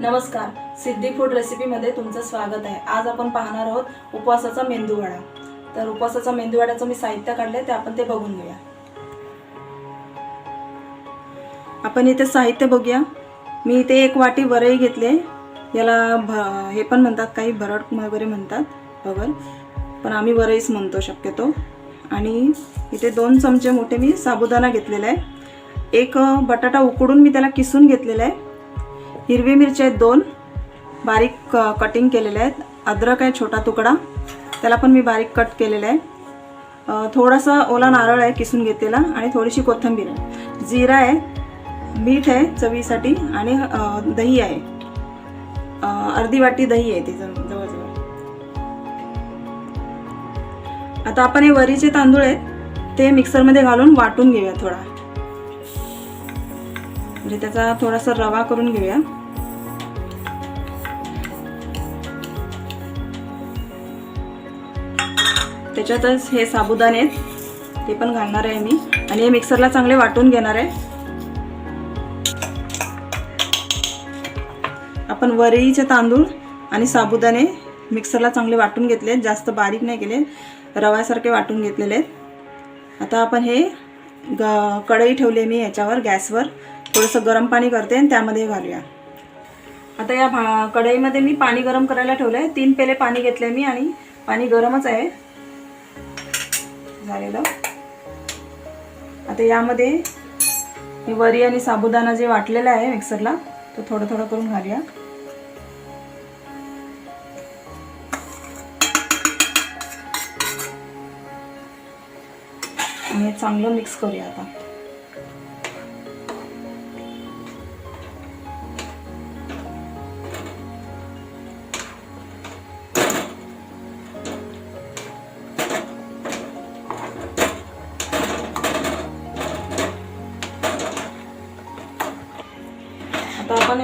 नमस्कार. सिद्धी फूड रेसिपीमध्ये तुमचं स्वागत आहे. आज आपण पाहणार आहोत उपवासाचा मेंदूवडा तर उपवासाचा मेंदूवड्याचं मी साहित्य काढले ते आपण ते बघून घेऊया. आपण इथे साहित्य बघूया. मी इथे एक वाटी वरई घेतले याला भ हे पण म्हणतात काही भरड वगैरे म्हणतात बघल. पण आम्ही वरईच म्हणतो शक्यतो. आणि इथे दोन चमचे मोठे मी साबुदाणा घेतलेला आहे. एक बटाटा उकडून मी त्याला किसून घेतलेला आहे. हिरवी मिरची आहेत दोन. बारीक क कटिंग केलेले आहेत. अद्रक आहे छोटा तुकडा. त्याला पण मी बारीक कट केलेला आहे. थोडासा ओला नारळ आहे किसून घेतलेला आणि थोडीशी कोथिंबीर आहे. जिरा आहे मीठ आहे चवीसाठी आणि दही आहे. अर्धी वाटी दही आहे ती जवळजवळ आता आपण हे वरीचे तांदूळ आहेत ते मिक्सरमध्ये घालून वाटून घेऊया थोडा. म्हणजे त्याचा थोडासा रवा करून घेऊया. त्याच्यातच हे साबुदाणे आहेत. ते पण घालणार आहे मी. आणि हे मिक्सरला चांगले वाटून घेणार आहे. आपण वरीचे तांदूळ आणि साबुदाणे मिक्सरला चांगले वाटून घेतले जास्त बारीक नाही केले रव्यासारखे वाटून घेतलेले आहेत. आता आपण हे ग कढई ठेवली मी याच्यावर गॅसवर. थोडंसं गरम पाणी करते आणि त्यामध्ये घालूया. आता या भा कढईमध्ये मी पाणी गरम करायला ठेवलं आहे तीन पेले पाणी घेतले मी आणि पाणी गरमच आहे. झालेलं. आता यामध्ये मी वरी आणि साबुदाणा जे वाटलेला आहे मिक्सरला तो थोडं थोडं करून घालूया. आणि चांगलं मिक्स करूया आता.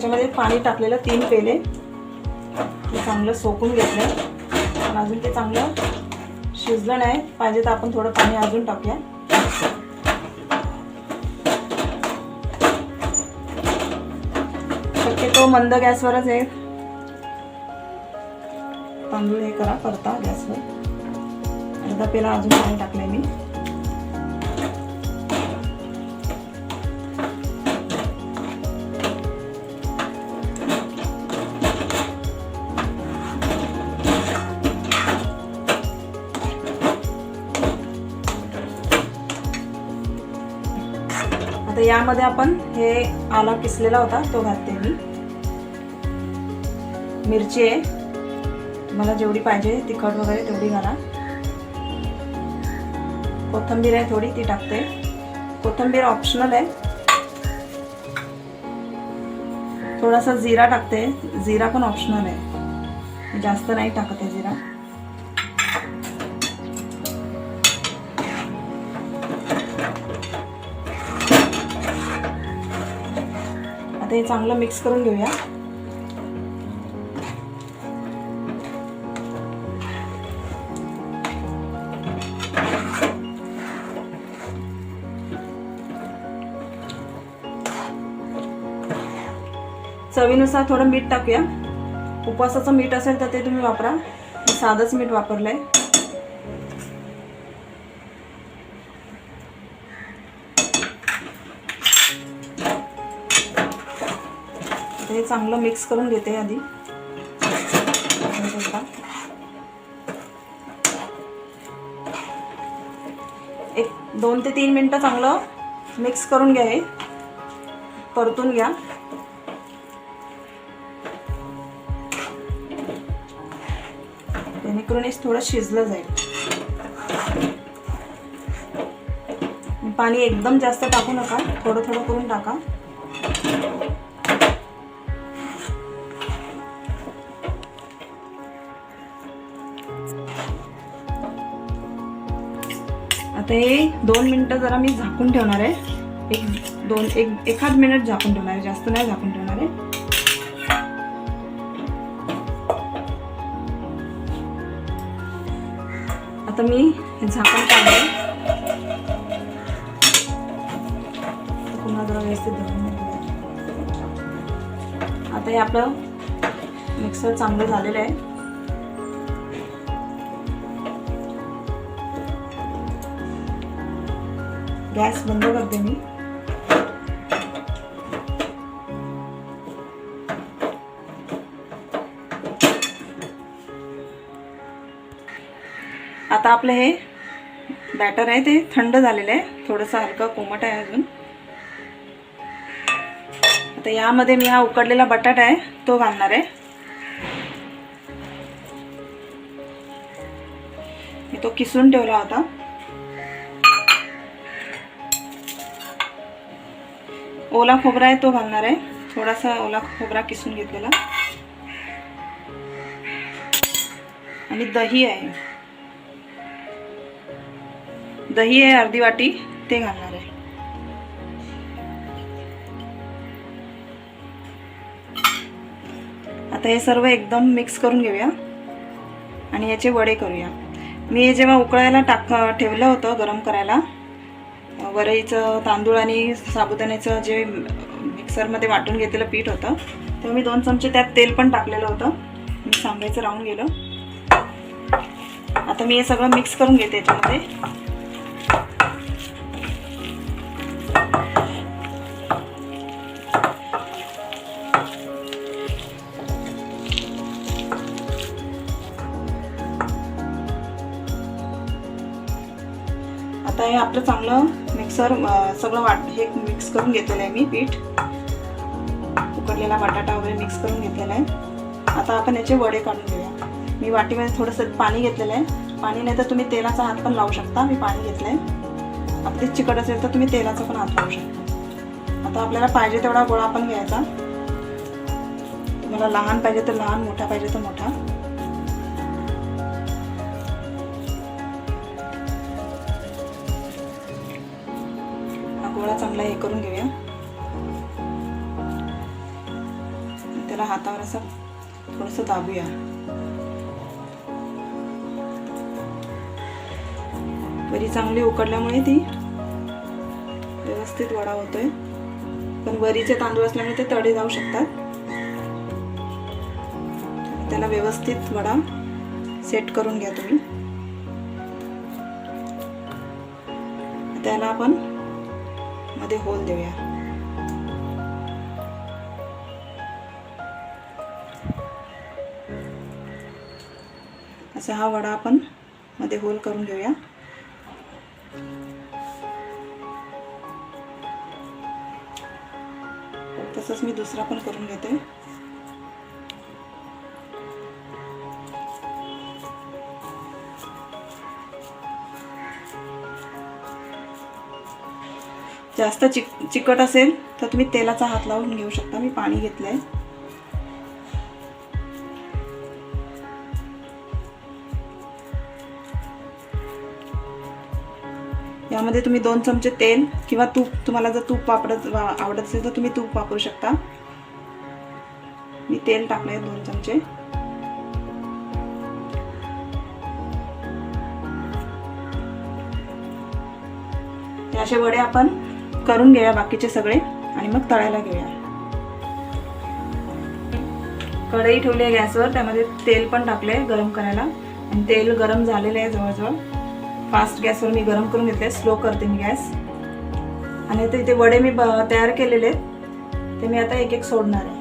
याच्यामध्ये पाणी टाकलेलं तीन पेले. ते चांगलं सोकून घेतलं पण अजून ते चांगलं शिजलं नाही. पाहिजे तर आपण थोडं पाणी अजून टाकूया. शक्यतो मंद गॅसवरच आहे. तांदूळ हे करा करता गॅसवर. अर्धा पेला अजून पाणी टाकलंय मी. यामध्ये आपण हे आला किसलेला होता तो घालते मी. मिरची आहे. तुम्हाला जेवढी पाहिजे तिखट वगैरे तेवढी घाला. कोथिंबीर आहे थोडी ती टाकते. कोथिंबीर ऑप्शनल आहे. थोडासा जिरा टाकते. जिरा पण ऑप्शनल आहे. जास्त नाही टाकते जिरा. आता हे चांगलं मिक्स करून घेऊया. चवीनुसार थोडं मीठ टाकूया. उपवासाचं मीठ असेल तर ते तुम्ही वापरा. साधंच मीठ वापरलं आहे चांगलं मिक्स करून घेते आधी. एक दोन ते तीन मिनटं चांगलं मिक्स करून घ्या हे परतून घ्या. जेणेकरून हे थोडं शिजलं जाईल. पाणी एकदम जास्त टाकू नका. थोडं थोडं करून टाका. ते दोन मिनटं जरा मी झाकून ठेवणार आहे. एक दोन एक एखाद मिनिट झाकून ठेवणार आहे. जास्त नाही झाकून ठेवणार आहे. आता मी हे झाकण काढले पुन्हा जरा व्यवस्थित धरून आता हे आपलं मिक्सर चांगलं झालेलं आहे. गॅस बंद करते मी. आता आपलं हे बॅटर आहे ते थंड झालेलं आहे. थोडंसं हलकं कोमट आहे अजून. आता यामध्ये मी हा उकडलेला बटाटा आहे तो घालणार आहे. मी तो किसून ठेवला होता. ओला खोबरा आहे तो घालणार आहे. थोडासा ओला खोबरा किसून घेतलेला. आणि दही आहे. दही आहे अर्धी वाटी ते घालणार आहे. आता हे सर्व एकदम मिक्स करून घेऊया. आणि याचे वडे करूया. मी हे जेव्हा उकळायला टाक ठेवलं होतं गरम करायला वरईचं तांदूळ आणि साबुदाण्याचं जे मिक्सरमध्ये वाटून घेतलेलं पीठ होतं तेव्हा मी दोन चमचे त्यात तेल पण टाकलेलं होतं. मी सांगायचं राहून गेलं. आता मी हे सगळं मिक्स करून घेते याच्यामध्ये. आता हे आपलं चांगलं मिक्सर सगळं वाट हे मिक्स करून घेतलेलं आहे मी पीठ. उकडलेला बटाटा वगैरे मिक्स करून घेतलेला आहे. आता आपण याचे वडे काढून घेऊया. मी वाटीमध्ये थोडंसं पाणी घेतलेलं आहे. पाणी नाही तर तुम्ही तेलाचा हात पण लावू शकता. मी पाणी घेतलं आहे आपली चिकट असेल तर तुम्ही तेलाचा पण हात लावू शकता. आता आपल्याला पाहिजे तेवढा गोळा पण घ्यायचा. तुम्हाला लहान पाहिजे तर लहान मोठा पाहिजे तर मोठा. त्याला हे करून घेऊया. त्याला हातावर असं थोडंसं दाबूया. वरी चांगली उकडल्यामुळे ती व्यवस्थित वडा होतोय. पण वरीचे तांदूळ असल्यामुळे ते तडे जाऊ शकतात. त्याला व्यवस्थित वडा सेट करून घ्या तुम्ही. त्याला आपण मध्ये होल देऊया. असा हा वडा आपण मध्ये होल करून घेऊया. तसंच मी दुसरा पण करून घेते. जास्त चिक चिकट असेल तर तुम्ही तेलाचा हात लावून घेऊ शकता. मी पाणी घेतलं आहे यामध्ये तुम्ही दोन चमचे तेल किंवा तूप तुम्हाला जर तूप वापरत वा- आवडत असेल तर तुम्ही तूप वापरू शकता. मी तेल टाकले दोन चमचे. असे वडे आपण करून घेऊया बाकीचे सगळे आणि मग तळायला घेऊया. कढई ठेवली आहे गॅसवर त्यामध्ये तेल पण टाकले गरम करायला. आणि तेल गरम झालेलं आहे जवळजवळ. फास्ट गॅसवर मी गरम करून घेतले स्लो करते मी गॅस. आणि आता इथे वडे मी ब- तयार केलेले आहेत. ते मी आता एक एक सोडणार आहे.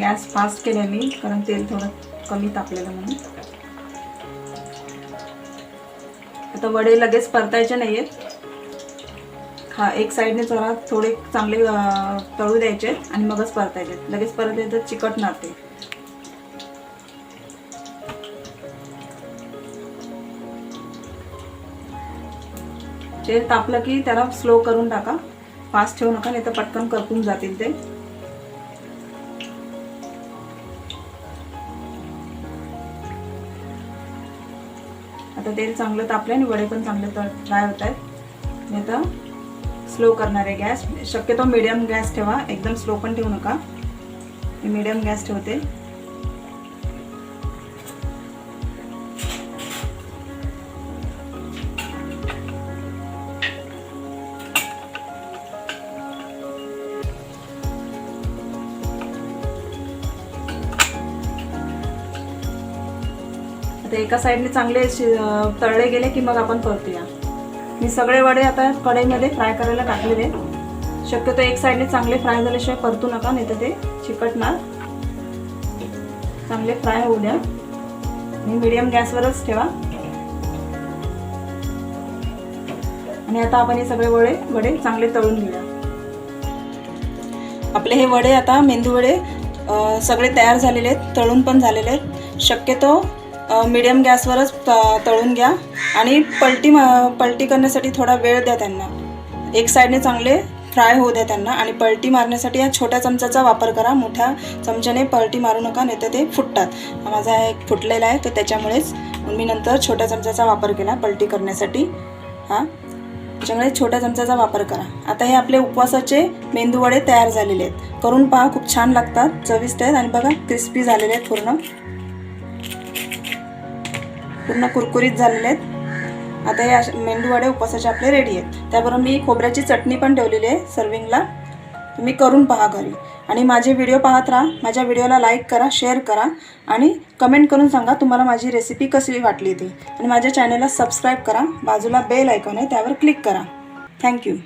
गॅस फास्ट केला मी कारण तेल थोडं कमी तापलेलं म्हणून. आता वडे लगेच परतायचे नाही आहेत हा एक साईडने जरा थोडे चांगले तळू द्यायचे आणि मगच परतायचे. लगेच परत तर चिकटणार ते. तेल तापलं की त्याला स्लो करून टाका. फास्ट ठेवू नका नाही तर पटकन करपून जातील ते. आता तेल चांगलं तापलं आणि वडे पण चांगले तर फ्राय होत आहेत. मी आता स्लो करणार आहे गॅस. शक्यतो मिडियम गॅस ठेवा. एकदम स्लो पण ठेवू नका. मी मिडियम गॅस ठेवते. ते एका साईडने चांगले शि- तळले गेले की मग आपण परतूया. मी सगळे वडे आता कढईमध्ये फ्राय करायला टाकलेले. शक्यतो एक साईडने चांगले फ्राय झाल्याशिवाय परतू नका नाही तर ते चिकटणार. चांगले फ्राय होऊ द्या. आणि मिडियम गॅसवरच ठेवा. आणि आता आपण हे सगळे वडे वडे चांगले तळून घेऊया. आपले हे वडे आता मेंदू वडे सगळे तयार झालेले आहेत तळून पण झालेले आहेत. शक्यतो मीडियम गॅसवरच त- तळून घ्या आणि पलटी मा- पलटी करण्यासाठी थोडा वेळ द्या त्यांना. एक साईडने चांगले फ्राय होऊ द्या त्यांना आणि पलटी मारण्यासाठी या छोट्या चमच्याचा वापर करा. मोठ्या चमच्याने पलटी मारू नका नाही तर ते फुटतात. माझा एक फुटलेला आहे तर त्याच्यामुळेच मी नंतर छोट्या चमच्याचा वापर केला पलटी करण्यासाठी. हां? त्याच्यामुळे छोट्या चमच्याचा वापर करा. आता हे आपले उपवासाचे मेंदूवडे तयार झालेले आहेत. करून पहा खूप छान लागतात. चविष्ट आहेत आणि बघा क्रिस्पी झालेले आहेत पूर्ण. पूर्ण कुरकुरीत झालेले आहेत. आता हे अशे- उपवासाचे आपले रेडी आहेत. त्याबरोबर मी खोबऱ्याची चटणी पण ठेवलेली आहे सर्विंगला तुम्ही करून पहा घरी. आणि माझे व्हिडिओ पाहत राहा. माझ्या व्हिडिओला लाईक करा शेअर करा आणि कमेंट करून सांगा तुम्हाला माझी रेसिपी कशी वाटली ती. आणि माझ्या चॅनलला सबस्क्राईब करा. बाजूला बेल ऐकून आहे त्यावर क्लिक करा. थँक्यू